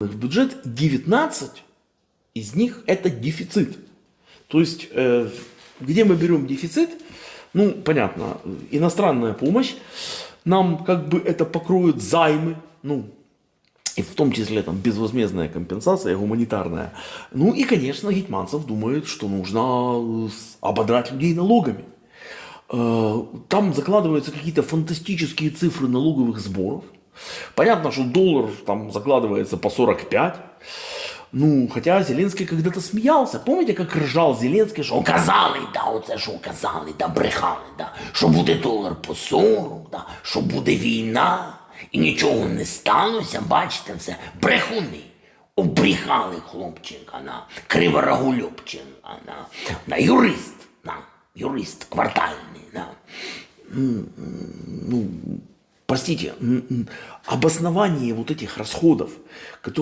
в бюджет 19 из них это дефицит. То есть, э, где мы берем дефицит, ну, понятно, иностранная помощь, нам как бы это покроют займы, ну, и в том числе там безвозмездная компенсация гуманитарная. Ну и, конечно, Гетманцев думает, что нужно э, ободрать людей налогами. Э, Там закладываются какие-то фантастические цифры налоговых сборов. Понятно, что доллар там закладывается по 45. Ну, хотя Зеленский когда-то сміявся. Помните, як ржав Зеленський, що Казали, да, оце що казали, да, брехали, да, що буде долар по 40, да, що буде війна, і нічого не сталося, бачите, все, брехуни. Обріхали хлопчика, на, криворогульопчика, на, на, юрист, на, юрист квартальний, на. Простите, обоснование вот этих расходов, которые